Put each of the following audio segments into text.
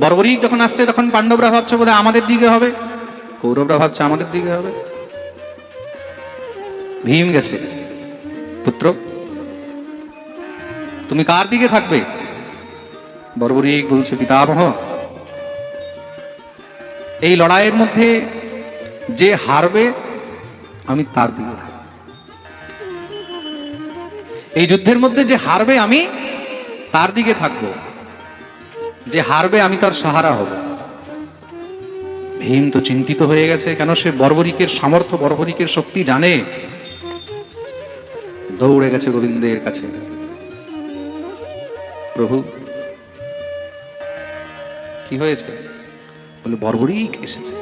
বর্বরিক যখন আসছে, তখন পাণ্ডবরা ভাবছে বোধ আমাদের দিকে হবে। কৌরবরা ভাবছে আমাদের দিকে হবে। ভীম গেছে। পুত্র, তুমি কার দিকে থাকবে? বর্বরিক বলছে, পিতামহ, এই লড়াইয়ের মধ্যে যে হারবে, আমি তার দিকে থাকব। এই যুদ্ধের মধ্যে যে হারবে, আমি তার দিকে থাকব। যে হারবে আমি তার সাহারা হব। ভীম তো চিন্তিত হয়ে গেছে, কেন সে বর্বরিকের সামর্থ্য, বর্বরিকের শক্তি জানে? দৌড়ে গেছে গোবিন্দের কাছে। প্রভু, কি হয়েছে? বলে, বর্বরিক এসেছে।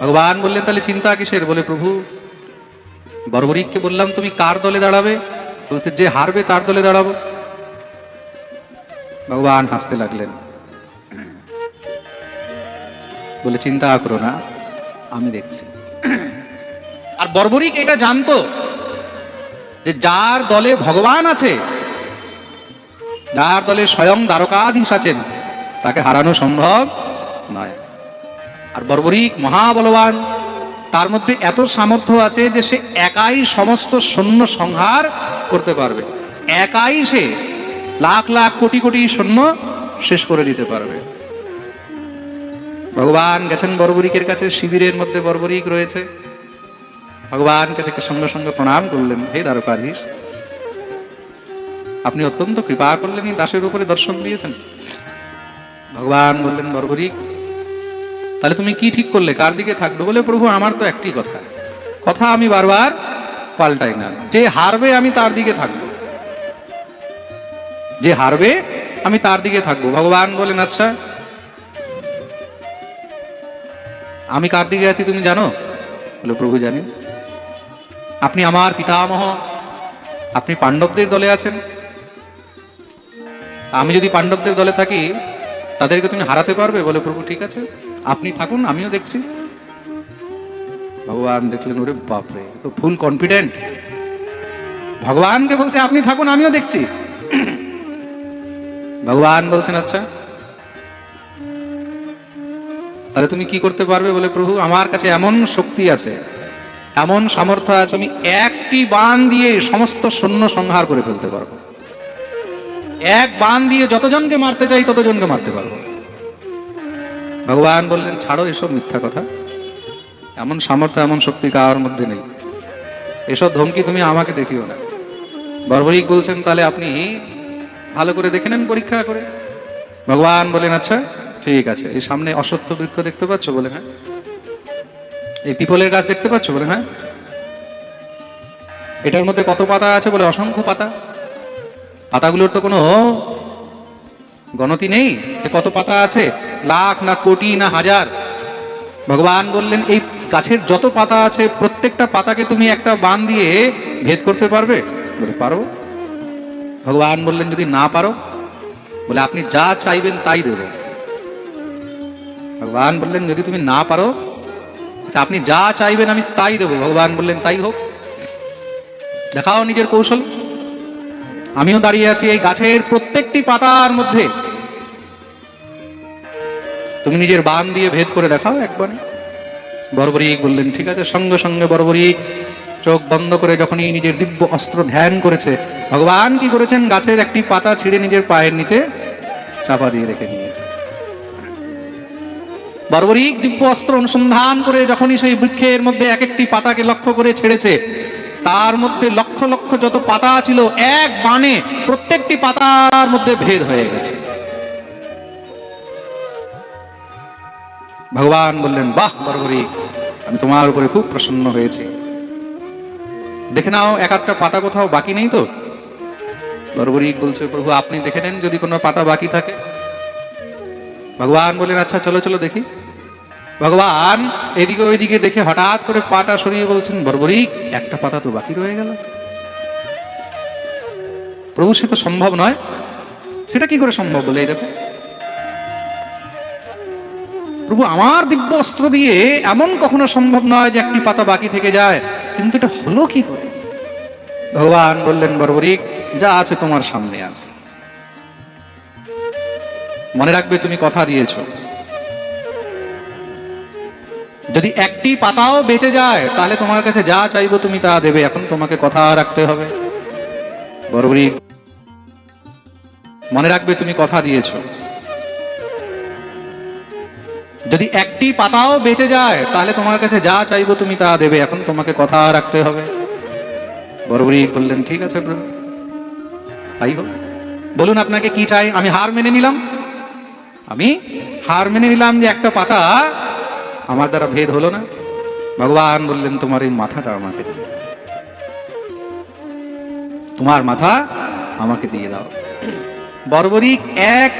ভগবান বললেন, তাহলে চিন্তা কিসের? বলে, প্রভু, বর্বরিককে বললাম, তুমি কার দলে দাঁড়াবে? বলছে, যে হারবে তার দলে দাঁড়াবো। ভগবান হাসতে লাগলেন। বলে, চিন্তা করো না, আমি দেখছি। আর বর্বরিক এটা জানতো যে যার দলে ভগবান আছে, যার দলে স্বয়ং দ্বারকাধীশ আছেন, তাকে হারানো সম্ভব নয়। আর বর্বরিক মহাবলবান, তার মধ্যে এত সামর্থ্য আছে যে সে একাই সমস্ত সৈন্য সংহার করতে পারবে। একাই সে লাখ লাখ কোটি কোটি সৈন্য শেষ করে দিতে পারবে। ভগবান গেছেন বর্বরিকের কাছে, শিবিরের মধ্যে বর্বরিক রয়েছে। ভগবানকে থেকে সঙ্গে সঙ্গে প্রণাম করলেন, হে দ্বারকাধীশ। আপনি অত্যন্ত কৃপা করলেন দাসের উপরে দর্শন দিয়েছেন। ভগবান বললেন, বর্বরিক, তাহলে তুমি কি ঠিক করলে? কার দিকে থাকবে বলে? প্রভু, আমার তো একটি কথা। কথা আমি বারবার পাল্টাই না। যে হারবে আমি তার দিকে থাকব। যে হারবে, আমি তার দিকে থাকব। ভগবান বলেন আচ্ছা আমি কার দিকে আছি তুমি জানো? বলে, প্রভু জানি। আপনি আমার পিতামহ, আপনি পাণ্ডবদের দলে আছেন। আমি যদি পাণ্ডবদের দলে থাকি, তাদেরকে তুমি হারাতে পারবে? বলে, প্রভু, ঠিক আছে, আপনি থাকুন, আমিও দেখছি। ভগবান দেখলেন, ওরে বাপরে তো ফুল কনফিডেন্ট ভগবানকে বলছে, আপনি থাকুন, আমিও দেখছি। ভগবান বলছেন আচ্ছা। তাহলে তুমি কি করতে পারবে বলে প্রভু? আমার কাছে এমন শক্তি আছে, এমন সামর্থ্য আছে, আমি একটি বান দিয়ে সমস্ত সৈন্য সংহার করে ফেলতে পারব। এক বান দিয়ে যতজনকে মারতে চাই, ততজনকে মারতে পারব। ভগবান বললেন, ছাড়ো এসব মিথ্যা কথা। এমন সামর্থ্য, এমন শক্তি কার মধ্যে নেই? এসব ধমকি তুমি আমাকে দেখিও না। বর্বরিক বলছেন, তাহলে আপনি ভালো করে দেখে নেন পরীক্ষা করে। ভগবান বলেন আচ্ছা ঠিক আছে। এই সামনে অসত্য বৃক্ষ দেখতে পাচ্ছ? বলে হ্যাঁ। এই পিপলের গাছ দেখতে পাচ্ছ? বলে হ্যাঁ। এটার মধ্যে কত পাতা আছে বলে? অসংখ্য পাতা। পাতাগুলোর তো কোনো গণতি নেই যে কত পাতা আছে। লাখ না কোটি না হাজার। ভগবান বললেন, এই গাছের যত পাতা আছে, প্রত্যেকটা পাতাকে তুমি একটা বান দিয়ে ভেদ করতে পারবে? বলে, পারো। ভগবান বললেন, যদি না পারো, বলে আপনি যা চাইবেন তাই দেব। ভগবান বললেন, যদি তুমি না পারো আচ্ছা আপনি যা চাইবেন আমি তাই দেবো। ভগবান বললেন, তাই হোক, দেখাও নিজের কৌশল। আমিও দাঁড়িয়ে আছি এই গাছের প্রত্যেকটি পাতার মধ্যে। তুমি নিজের বান দিয়ে ভেদ করে দেখাও একবার। বর্বরিক বললেন, ঠিক আছে, সঙ্গে সঙ্গে বর্বরিক চোখ বন্ধ করে যখনই নিজের দিব্য অস্ত্র ধ্যান করেছে, ভগবান কি করেছেন? গাছের একটি পাতা ছিঁড়ে নিজের পায়ের নিচে চাপা দিয়ে রেখে নিয়েছে বর্বরিক দিব্য অস্ত্র অনুসন্ধান করে যখনই সেই বৃক্ষের মধ্যে এক একটি পাতাকে লক্ষ্য করে ছেড়েছে, তার মধ্যে লক্ষ লক্ষ যত পাতা ছিল, এক বানে প্রত্যেকটি পাতার মধ্যে ভেদ হয়ে গেছে। ভগবান বললেন, বাহ, বর্বরিক, আমি তোমার উপরে খুব প্রসন্ন হয়েছি। দেখে নাও, এক একটা পাতা কোথাও বাকি নেই তো? বর্বরিক বলছে, প্রভু, আপনি দেখে নেন যদি কোনো পাতা বাকি থাকে। ভগবান বললেন আচ্ছা চলো চলো, দেখি। ভগবান এদিকে ওইদিকে দেখে হঠাৎ করে পাটা সরিয়ে বলছেন, বর্বরিক, একটা পাতা তো বাকি রয়ে গেল। প্রভু, সে তো সম্ভব নয়। সেটা কি করে সম্ভব বলে দেখো? প্রভু, আমার দিব্য অস্ত্র দিয়ে এমন কখনো সম্ভব নয় যে একটি পাতা বাকি থেকে যায়? কিন্তু এটা হলো কি করে? ভগবান বললেন, বর্বরিক, যা আছে তোমার সামনে আছে। মনে রাখবে তুমি কথা দিয়েছ। যদি একটি পাতাও বেঁচে যায়, তাহলে তোমার কাছে যা চাইব তুমি তা দেবে। এখন তোমাকে কথা রাখতে হবে। বরবরি মনে রাখবে তুমি কথা দিয়েছ। যদি একটি পাতাও বেঁচে যায়, তাহলে তোমার কাছে যা চাইব তুমি তা দেবে। এখন তোমাকে কথা রাখতে হবে। বরবরি বললেন, ঠিক আছে তাই হোক। বলুন আপনাকে কি চাই? আমি হার মেনে নিলাম। আমি হার মেনে নিলাম যে একটা পাতা আমার দ্বারা ভেদ হলো না। ভগবান বললেন, তোমার এই মাথাটা আমাকে তোমার মাথা আমাকে দিয়ে দাও। বর্বরিক এক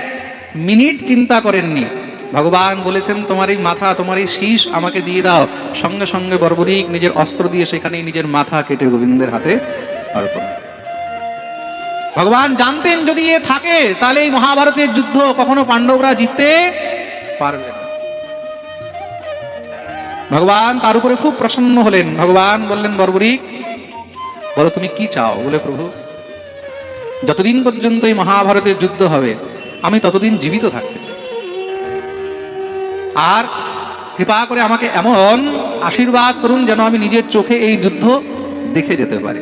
মিনিট চিন্তা করেননি। ভগবান বলেছেন তোমার এই মাথা তোমার এই শীষ আমাকে দিয়ে দাও। সঙ্গে সঙ্গে বর্বরিক নিজের অস্ত্র দিয়ে সেখানেই নিজের মাথা কেটে গোবিন্দের হাতে অর্পণ ভগবান জানতেন যদি এ থাকে, তাহলে এই মহাভারতের যুদ্ধ কখনো পাণ্ডবরা জিততে পারবে না। ভগবান তার উপরে খুব প্রসন্ন হলেন। ভগবান বললেন, বর্বরিক, বলো তুমি কি চাও? বলে, প্রভু, যতদিন পর্যন্ত এই মহাভারতের যুদ্ধ হবে, আমি ততদিন জীবিত থাকতে চাই। আর কৃপা করে আমাকে এমন আশীর্বাদ করুন যেন আমি নিজের চোখে এই যুদ্ধ দেখে যেতে পারি।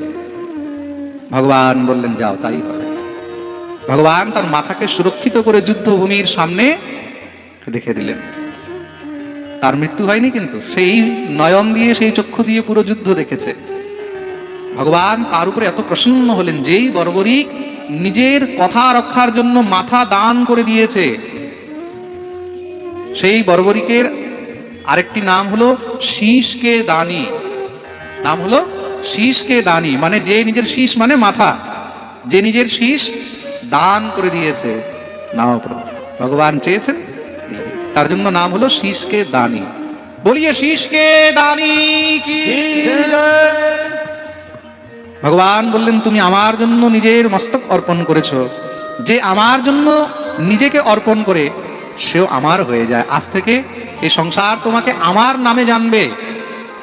ভগবান বললেন, যাও, তাই হবে। ভগবান তার মাথাকে সুরক্ষিত করে যুদ্ধভূমির সামনে রেখে দিলেন। তার মৃত্যু হয়নি কিন্তু, সেই নয়ন দিয়ে, সেই চক্ষু দিয়ে পুরো যুদ্ধ দেখেছে। ভগবান তার উপরে এত প্রসন্ন হলেন, যেই বর্বরিক নিজের কথা রক্ষার জন্য মাথা দান করে দিয়েছে। সেই বর্বরিকের আরেকটি নাম হলো শীষকে দানি। নাম হলো শীষকে দানি মানে যে নিজের শীষ মানে মাথা। যে নিজের শীষ দান করে দিয়েছে। ভগবান চেয়েছেন তার জন্য নাম হলো শীষকে দানি। বলিয়ে শীষকে দানি কি ভগবান বললেন, তুমি আমার জন্য নিজের মস্তক অর্পণ করেছ। যে আমার জন্য নিজেকে অর্পণ করে সেও আমার হয়ে যায়। আজ থেকে এই সংসার তোমাকে আমার নামে জানবে।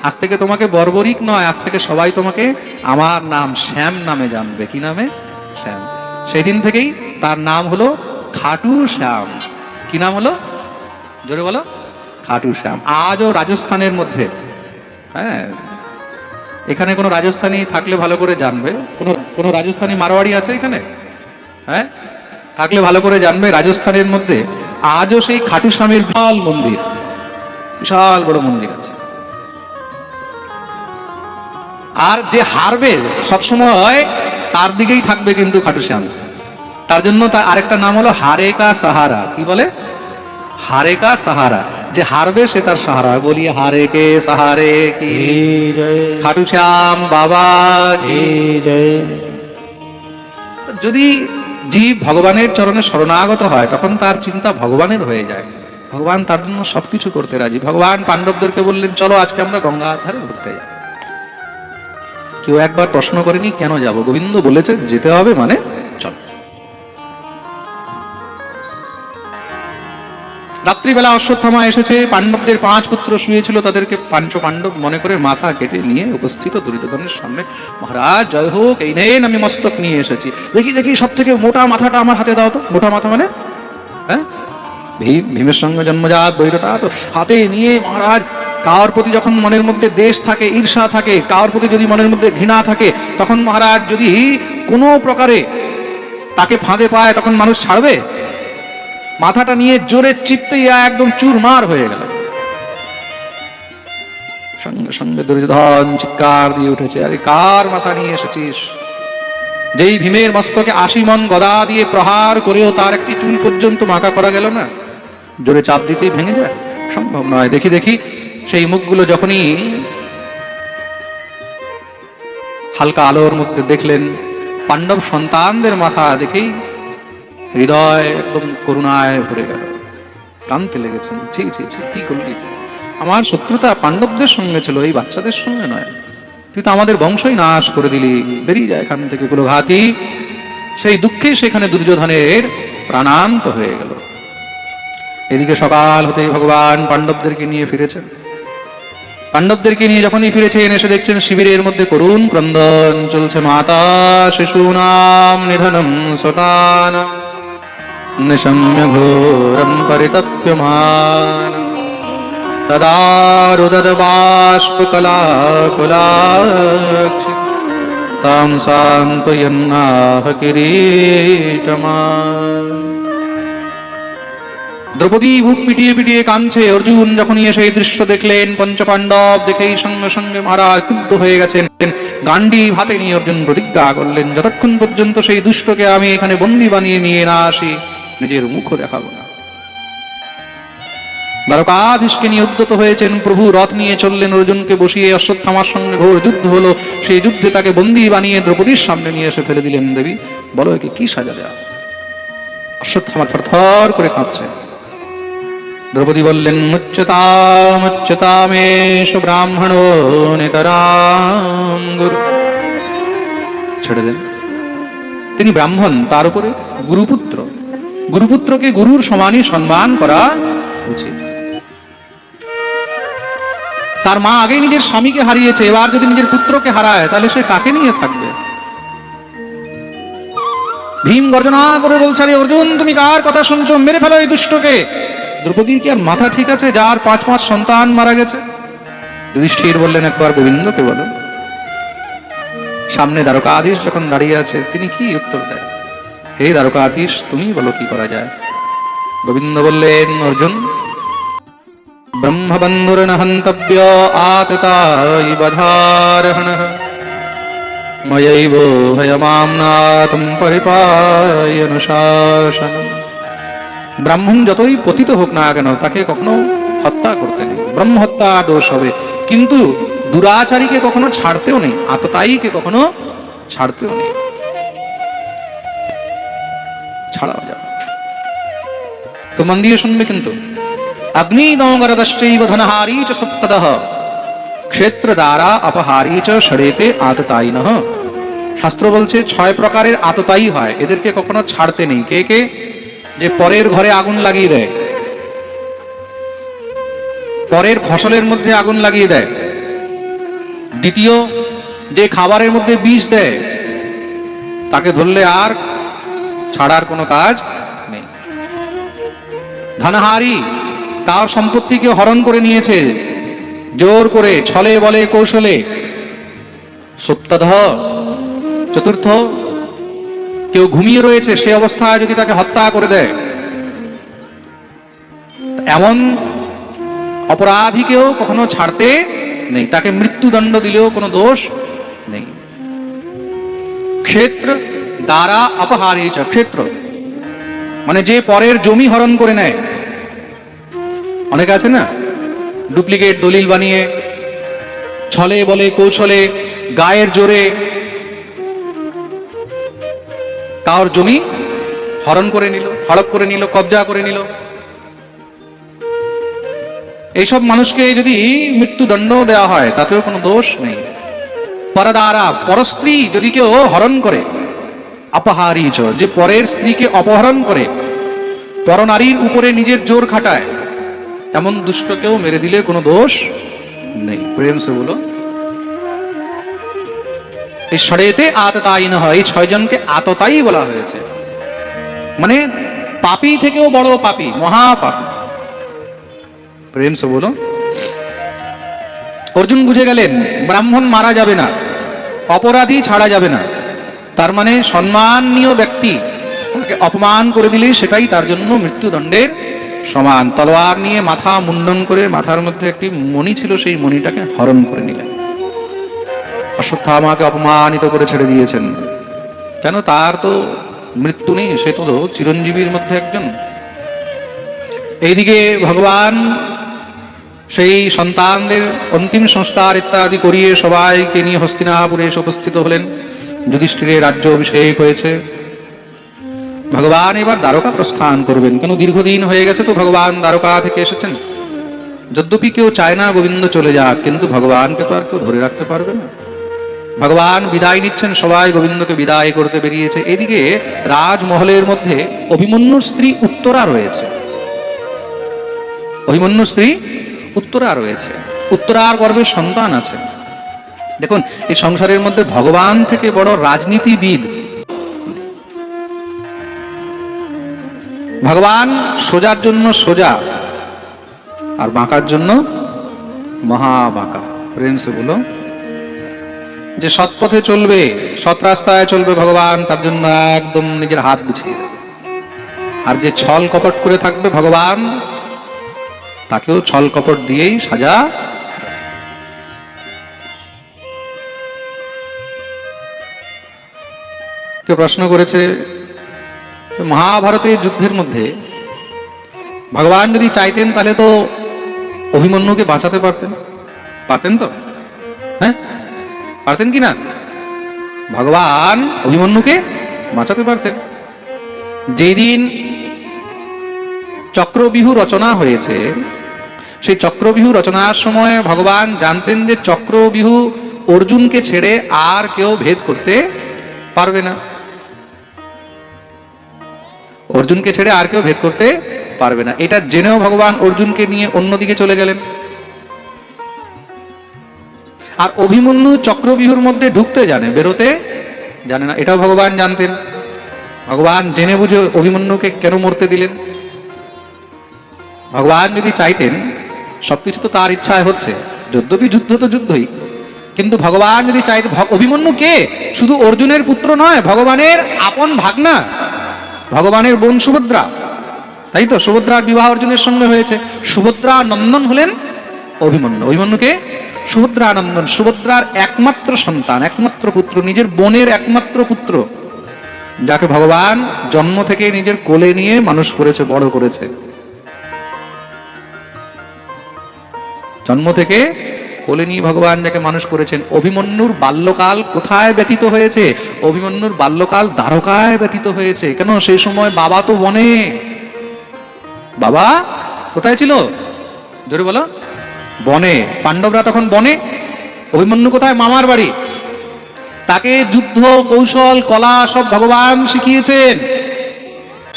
আজ থেকে তোমাকে বর্বরিক নয়, আজ থেকে সবাই তোমাকে আমার নাম শ্যাম নামে জানবে। কি নামে? শ্যাম। সেই দিন থেকেই তার নাম হলো খাটু শ্যাম। কি নাম হলো? জোরে বলো। খাটু শ্যাম। আজও রাজস্থানের মধ্যে। হ্যাঁ। এখানে কোনো রাজস্থানী থাকলে ভালো করে জানবে। কোনো কোনো রাজস্থানী মারোয়াড়ি আছে এখানে? হ্যাঁ? থাকলে ভালো করে জানবে রাজস্থানের মধ্যে। আজও সেই খাটু স্বামীর বিশাল মন্দির। বিশাল বড় মন্দির আছে। আর যে হারবে সবসময় তার দিকেই থাকবে কিন্তু খাটু শ্যাম তার জন্য তার আরেকটা নাম হলো হারেকা সাহারা। কি বলে? হারেকা সাহারা। যে হারবে সে তার সাহারা। বলি হারে কে সাহারে কি? খাটু শ্যাম বাবা কি? যদি জীব ভগবানের চরণে শরণাগত হয়, তখন তার চিন্তা ভগবানের হয়ে যায়। ভগবান তার জন্য সবকিছু করতে রাজি। ভগবান পাণ্ডবদেরকে বললেন, চলো, আজকে আমরা গঙ্গার ধারে ঘুরতে যাই। কেউ একবার প্রশ্ন করেনি, কেন যাব? গোবিন্দ বলেছে যেতে হবে মানে রাত্রিবেলা অশ্বত্থামা এসেছে, পাণ্ডবদের পাঁচ পুত্র শুয়েছিল, তাদেরকে পাঞ্চ পাণ্ডব মনে করে মাথা কেটে নিয়ে উপস্থিত দুর্যোধনের সামনে, মহারাজ, জয় হোক, এই নেন, আমি মস্তক নিয়ে এসেছি। দেখি দেখি সব থেকে মোটা মাথাটা আমার হাতে দাও তো। মোটা মাথা মানে? হ্যাঁ? ভীম ভীমের সঙ্গে জন্মজাত বৈরতা তো। হাতে নিয়ে, মহারাজ, কার প্রতি যখন মনের মধ্যে দেশ থাকে, ঈর্ষা থাকে, কার প্রতি যদি মনের মধ্যে ঘৃণা থাকে, তখন মহারাজ যদি কোনো প্রকারে তাকে ফাঁদে পায়, তখন মানুষ ছাড়বে? মাথাটা নিয়ে জোরে চিপতে একদম চুরমার হয়ে গেল। সঙ্গে সঙ্গে দুর্যোধন চিৎকার দিয়ে উঠেছে, আরে কার মাথা নিয়ে এসেছিস? যেই ভীমের মস্তকে আশি মন গদা দিয়ে প্রহার করেও তার একটি চুল পর্যন্ত মাথা করা গেল না। জোরে চাপ দিতেই ভেঙে যায়। সম্ভব নয়। দেখি দেখি, সেই মুখগুলো যখনই হালকা আলোর মধ্যে দেখলেন, পাণ্ডব সন্তানদের মাথা দেখেই হৃদয় একদম করুণায় ভরে গেল। কানতে লেগেছেন ছি ছি ছি, কি করলি আমার শত্রুতা পাণ্ডবদের সঙ্গে ছিল, এই বাচ্চাদের সঙ্গে নয়। তুই তো আমাদের বংশই নাশ করে দিলি। বেরিয়ে যায় এখান থেকে গুলো ঘাতি সেই দুঃখে সেখানে দুর্যোধনের প্রাণান্ত হয়ে গেল। এদিকে সকাল হতে ভগবান পাণ্ডবদেরকে নিয়ে ফিরেছেন। পাণ্ডবদেরকে নিয়ে যখনই ফিরেছেন, এসে দেখছেন শিবিরের মধ্যে করুণ ক্রন্দন চলছে। মাতা শিশু নাম নিধনম সতান निशम्य घोरं परितप्यमान तदारुदबाष्पकलाकुलाक्षि तां सान्त्वयन्नाह किरीटमा দ্রৌপদী বুক পিটিয়ে পিটিয়ে কাঁদছে অর্জুন যখনই এসে এই দৃশ্য দেখলেন পঞ্চপাণ্ডব দেখেই সঙ্গে সঙ্গে মহারাজ ক্রুদ্ধ হয়ে গেছেন গান্ডি হাতে নিয়ে অর্জুন প্রতিজ্ঞা করলেন যতক্ষণ পর্যন্ত সেই দুষ্টকে আমি এখানে বন্দি বানিয়ে নিয়ে না আসি নিজের মুখও দেখাবো না। দ্বারকাধীশকে নিয়ে উদ্যত হয়েছেন, প্রভু রথ নিয়ে চললেন অর্জুনকে বসিয়ে অশ্বত্থামার সঙ্গে ঘোর যুদ্ধ হলো। সেই যুদ্ধে তাকে বন্দি বানিয়ে দ্রৌপদীর সামনে নিয়ে এসে ফেলে দিলেন দেবী। বলো একে কি সাজা দেওয়া অশ্বত্থামা থরথর করে কাঁপছে দ্রৌপদী বললেন মুচ্যতামুচ্যতামেশ ব্রাহ্মণো নেতরাম গুরু ছেড়ে দেন। তিনি ব্রাহ্মণ, তার উপরে গুরুপুত্র। গুরুপুত্রকে গুরুর সমানই সম্মান করা উচিত। তার মা আগে নিজের স্বামীকে হারিয়েছে, এবার যদি নিজের পুত্রকে হারায়, তাহলে সে কাকে নিয়ে থাকবে? ভীম গর্জনা করে বলছে, আরে অর্জুন, তুমি কার কথা শুনছো? মেরে ফেলো এই দুষ্টকে। দ্রৌপদীর কি আর মাথা ঠিক আছে? যার পাঁচ পাঁচ সন্তান মারা গেছে। যুধিষ্ঠির বললেন, একবার গোবিন্দকে বলো। সামনে দ্বারকাধীশ যখন দাঁড়িয়ে আছে, তিনি কি উত্তর দেয় হে দ্বারকাধীশ, তুমি বলো কি করা যায়? গোবিন্দ বললেন, অর্জুন ব্রহ্মবন্ধুর্ন হন্তব্য আততাই বধারহণ। ময়ৈব ভয়মামনাথম পরিপায়নুশাসন ব্রাহ্মণ যতই পতিত হোক না কেন, তাকে কখনো হত্যা করতে নেই। ব্রহ্ম হত্যা দোষ হবে। কিন্তু দুরাচারীকে কখনো ছাড়তেও নেই আততায়ীকে কখনো ছাড়তেও নেই। ছাড়াও যাবে তো মন দিয়ে শুনবে কিন্তু। অগ্নি দমগরদশ্চৈব ধনহারি চ সপ্তদহ। ক্ষেত্র দ্বারা অপহারি চ ষড়েতে আততায়িনঃ শাস্ত্র বলছে, ছয় প্রকারের আততায়ী হয়। এদেরকে কখনো ছাড়তে নেই। কে কে? যে পরের ঘরে আগুন লাগিয়ে দেয়। পরের ফসলের মধ্যে আগুন লাগিয়ে দেয়। দ্বিতীয়, যে খাবারের মধ্যে বিষ দেয়, তাকে ধরলে আর ছাড়ার কোনো কাজ নেই। ধনহারি কার সম্পত্তিকে হরণ করে নিয়েছে, জোর করে ছলে বলে কৌশলে। সত্যধ চতুর্থ, কেউ ঘুমিয়ে রয়েছে, সে অবস্থায় যদি তাকে হত্যা করে দেয়। এমন অপরাধীকেও কখনো ছাড়তে নেই, তাকে মৃত্যুদণ্ড দিলেও কোনো দোষ নেই। ক্ষেত্র দ্বারা অপহারিচ ক্ষেত্র। মানে যে পরের জমি হরণ করে নেয়। অনেক আছে না? ডুপ্লিকেট দলিল বানিয়ে, ছলে বলে, কৌশলে, গায়ের জোরে কার জমি হরণ করে নিল হড়প করে নিল, কবজা করে নিল। এইসব মানুষকে যদি মৃত্যুদণ্ড দেওয়া হয়, তাতেও কোনো দোষ নেই। পরদারা, পরস্ত্রী যদি কেউ হরণ করে অপহারিচ যে পরের স্ত্রীকে অপহরণ করে, পরনারীর উপরে নিজের জোর খাটায়, এমন দুষ্টকেও মেরে দিলে কোনো দোষ নেই। প্রেম সে বলো, এই ষড়েতে আততায়ী না হয় এই ছয়জনকে আততায়ী বলা হয়েছে। মানে পাপী থেকেও বড় পাপী, মহাপাপী। প্রেম সে বলো, অর্জুন বুঝে গেলেন, ব্রাহ্মণ মারা যাবে না, অপরাধী ছাড়া যাবে না। তার মানে সম্মানীয় ব্যক্তি তাকে অপমান করে দিলে সেটাই তার জন্য মৃত্যুদণ্ডের সমান। তলোয়ার নিয়ে মাথা মুন্ডন করে মাথার মধ্যে একটি মণি ছিল, সেই মণিটাকে হরণ করে নিলেন। অশ্বত্থামাকে অপমানিত করে ছেড়ে দিয়েছেন। কেন? তার তো মৃত্যু নেই, সে তো চিরঞ্জীবীর মধ্যে একজন। এইদিকে ভগবান সেই সন্তানদের অন্তিম সংস্কার ইত্যাদি করিয়ে সবাইকে নিয়ে হস্তিনাপুরে এসে উপস্থিত হলেন। যুধিষ্ঠিরের রাজ্য অভিষেক হয়েছে। ভগবান এবার দ্বারকা প্রস্থান করবেন। কেন দীর্ঘদিন হয়ে গেছে তো ভগবান দ্বারকা থেকে এসেছেন? যদ্যপি কেউ চায় না গোবিন্দ চলে যাক, কিন্তু ভগবানকে তো আর কেউ ধরে রাখতে পারবে না। ভগবান বিদায় নিচ্ছেন সবাই, গোবিন্দকে বিদায় করতে বেরিয়েছে। এদিকে রাজমহলের মধ্যে অভিমন্যুর স্ত্রী উত্তরা রয়েছে। অভিমন্যু স্ত্রী উত্তরা রয়েছে। উত্তরার গর্ভে সন্তান আছে। দেখুন, এই সংসারের মধ্যে ভগবান থেকে বড় রাজনীতিবিদ। ভগবান সোজার জন্য সোজা, আর বাঁকার জন্য মহা বাঁকা প্রেম সে বলো যে সৎ পথে চলবে, সৎ রাস্তায় চলবে ভগবান, তার জন্য একদম নিজের হাত দেবে। আর যে ছল কপট করে থাকবে ভগবান, তাকেও ছল কপট দিয়েই সাজা কেউ প্রশ্ন করেছে, মহাভারতের যুদ্ধের মধ্যে ভগবান যদি চাইতেন তাহলে তো অভিমন্যুকে বাঁচাতে পারতেন। পারতেন তো? হ্যাঁ? পারতেন কি না? ভগবান অভিমন্যুকে বাঁচাতে পারতেন। যেই দিন চক্রবিহু রচনা হয়েছে, সেই চক্রবিহু রচনার সময় ভগবান জানতেন যে চক্রবিহু অর্জুনকে ছেড়ে আর কেউ ভেদ করতে পারবে না। অর্জুনকে ছেড়ে আর কেউ ভেদ করতে পারবে না। এটা জেনেও ভগবান অর্জুনকে নিয়ে অন্যদিকে চলে গেলেন। আর অভিমন্যু চক্রবিহুর মধ্যে ঢুকতে জানে, বেরোতে জানে না। এটাও ভগবান জানতেন। ভগবান জেনে বুঝে অভিমন্যুকে কেন মরতে দিলেন? ভগবান যদি চাইতেন, সবকিছু তো তার ইচ্ছায় হচ্ছে। যদ্যপি যুদ্ধ তো যুদ্ধই। কিন্তু ভগবান যদি চাইতে, অভিমন্যু কে? শুধু অর্জুনের পুত্র নয়, ভগবানের আপন ভাগনা। ভগবানের বোন সুভদ্রা। তাই তো? সুভদ্রার বিবাহ অর্জুনের সঙ্গে হয়েছে। সুভদ্রা নন্দন হলেন অভিমন্যু। অভিমন্যুকে সুভদ্রা নন্দন। সুভদ্রার একমাত্র সন্তান, একমাত্র পুত্র, নিজের বোনের একমাত্র পুত্র, যাকে ভগবান জন্ম থেকে নিজের কোলে নিয়ে মানুষ করেছে, বড় করেছে। জন্ম থেকে কোলে নিয়ে ভগবান যাকে মানুষ করেছেন, অভিমন্যুর বাল্যকাল কোথায় ব্যতীত হয়েছে? অভিমন্যুর বাল্যকাল দ্বারকায় ব্যতীত হয়েছে। কেন? সেই সময় বাবা তো বনে। বাবা, কোথায় ছিল? ধরে বলো। বনে। পাণ্ডবরা তখন বনে। অভিমন্যু কোথায়? মামার বাড়ি। তাকে যুদ্ধ, কৌশল, কলা সব ভগবান শিখিয়েছেন।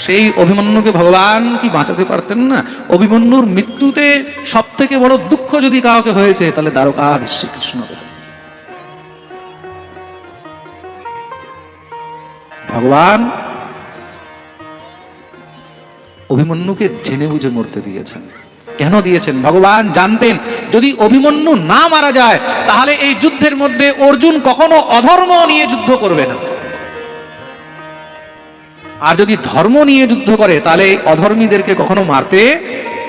সেই অভিমন্যুকে ভগবান কি বাঁচাতে পারতেন না? অভিমন্যুর মৃত্যুতে সব থেকে বড় দুঃখ যদি কাউকে হয়েছে, তাহলে দ্বারকাধীশ শ্রীকৃষ্ণ ভগবান অভিমন্যুকে জেনে বুঝে মরতে দিয়েছেন। কেন দিয়েছেন? ভগবান জানতেন, যদি অভিমন্যু না মারা যায়, তাহলে এই যুদ্ধের মধ্যে অর্জুন কখনো অধর্ম নিয়ে যুদ্ধ করবে না। আর যদি ধর্ম নিয়ে যুদ্ধ করে, তাহলে অধর্মীদেরকে কখনো মারতে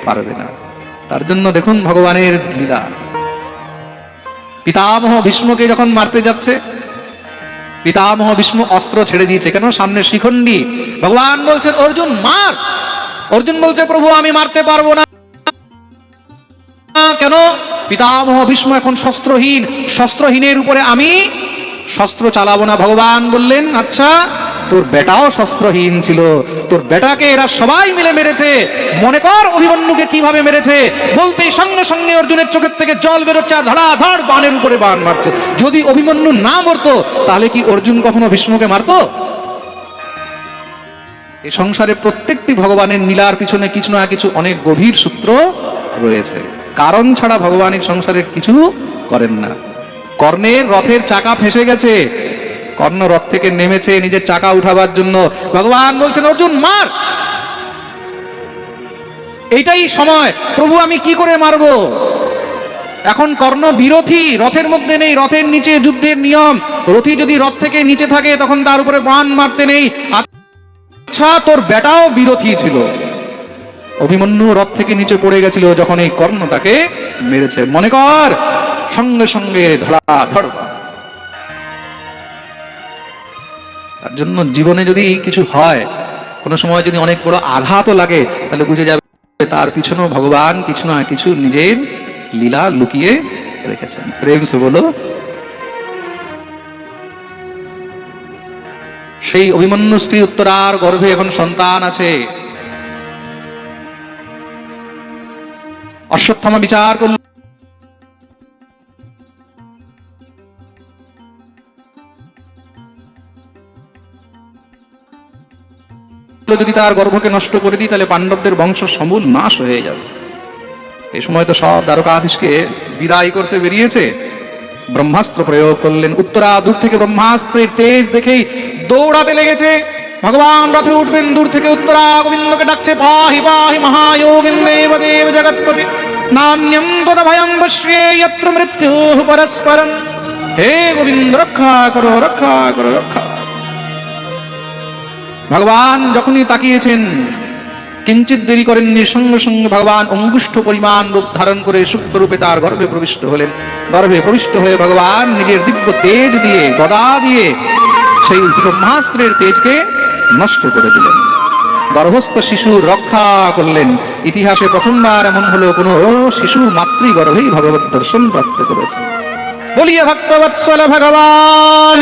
পারবে না। তার জন্য দেখুন ভগবানের লীলা। পিতামহ ভীষ্মকে যখন মারতে যাচ্ছে, পিতামহ ভীষ্ম অস্ত্র ছেড়ে দিয়েছে। কেন? সামনে শিখণ্ডী। ভগবান বলছেন, অর্জুন, মার! অর্জুন বলছে, প্রভু, আমি মারতে পারব না। কেন? পিতামহ ভীষ্ম এখন শস্ত্রহীন। শস্ত্রহীনের উপরে আমি শস্ত্র চালাবো না। ভগবান বললেন আচ্ছা তোর বেটাও শস্ত্রহীন ছিল। তোর বেটাকে এরা সবাই মিলে মেরেছে। মনে কর অভিমন্যুকে কীভাবে মেরেছে। বলতে সঙ্গে সঙ্গে অর্জুনের চোখের থেকে জল বেরোচ্ছে আর ধড়াধড় বানের উপরে বান মারছে। যদি অভিমন্যু না মরতো, তাহলে কি অর্জুন কখনো ভীষ্মকে মারতো? এই সংসারে প্রত্যেকটি ভগবানের নীলার পিছনে কিছু না কিছু অনেক গভীর সূত্র রয়েছে। কারণ ছাড়া ভগবানের সংসারে কিছু করেন না। কর্ণের রথের চাকা ফেসে গেছে। কর্ণ রথ থেকে নেমেছে, নিজের চাকা উঠাবার জন্য। ভগবান বলছেন, অর্জুন, মার! এইটাই সময়। প্রভু, আমি কি করে মারবো? এখন কর্ণ বিরোধী, রথের মধ্যে নেই, রথের নিচে যুদ্ধের নিয়ম। রথী যদি রথ থেকে নিচে থাকে, তখন তার উপরে বান মারতে নেই। আচ্ছা তোর বেটাও বিরোধী ছিল। অভিমন্যু রথ থেকে নিচে পড়ে গেছিল, যখন এই কর্ণ তাকে মেরেছে। মনে কর, সঙ্গে সঙ্গে ধরা ধর। তার জন্য জীবনে যদি কিছু হয়, কোনো সময় যদি অনেক বড় আঘাতও লাগে, তাহলে বুঝে যাবে তার পিছনেও ভগবান কিছু না কিছু নিজের লীলা লুকিয়ে রেখেছেন। প্রেম সে বলো। সেই অভিমন্যু স্ত্রী উত্তরার গর্ভে এখন সন্তান আছে। অশ্বত্থামা বিচার করল যদি তার গর্ভকে নষ্ট করে দিই, তাহলে পাণ্ডবদের বংশ সমূল নাশ হয়ে যাবে। এই সময় তো সব দ্বারকাধীশকে বিদায় করতে বেরিয়েছে। ব্রহ্মাস্ত্র প্রয়োগ করলেন। উত্তরা দূর থেকে ব্রহ্মাস্ত্রের তেজ দেখেই দৌড়াতে লেগেছে। ভগবান রথে উঠবেন দূর থেকে উত্তরা। গোবিন্দকে ডাকছে, পাহি পাহি, মহায়োগিন দেব দেব জগৎপতি। নান্যম তদ ভয়ম যত্র মৃত্যু পরস্পরম হে গোবিন্দ, রক্ষা করো রক্ষা করো, রক্ষা ভগবান যখনই তাকিয়েছেন কিঞ্চিত দেরি করেননি, সঙ্গে সঙ্গে ভগবান অঙ্গুষ্ঠ পরিমাণ রূপ ধারণ করে সূক্ষ্ম রূপে তার গর্ভে প্রবিষ্ট হলেন। গর্ভে প্রবিষ্ট হয়ে ভগবান নিজের দিব্য তেজ দিয়ে, গদা দিয়ে সেই ব্রহ্মাস্ত্রের তেজকে নষ্ট করে দিলেন। গর্ভস্থ শিশু রক্ষা করলেন। ইতিহাসে প্রথমবার এমন হলো, কোনো শিশু মাতৃগর্ভেই ভগবত দর্শন প্রাপ্ত করেছে। বলিয়ে ভক্তবৎসল ভগবান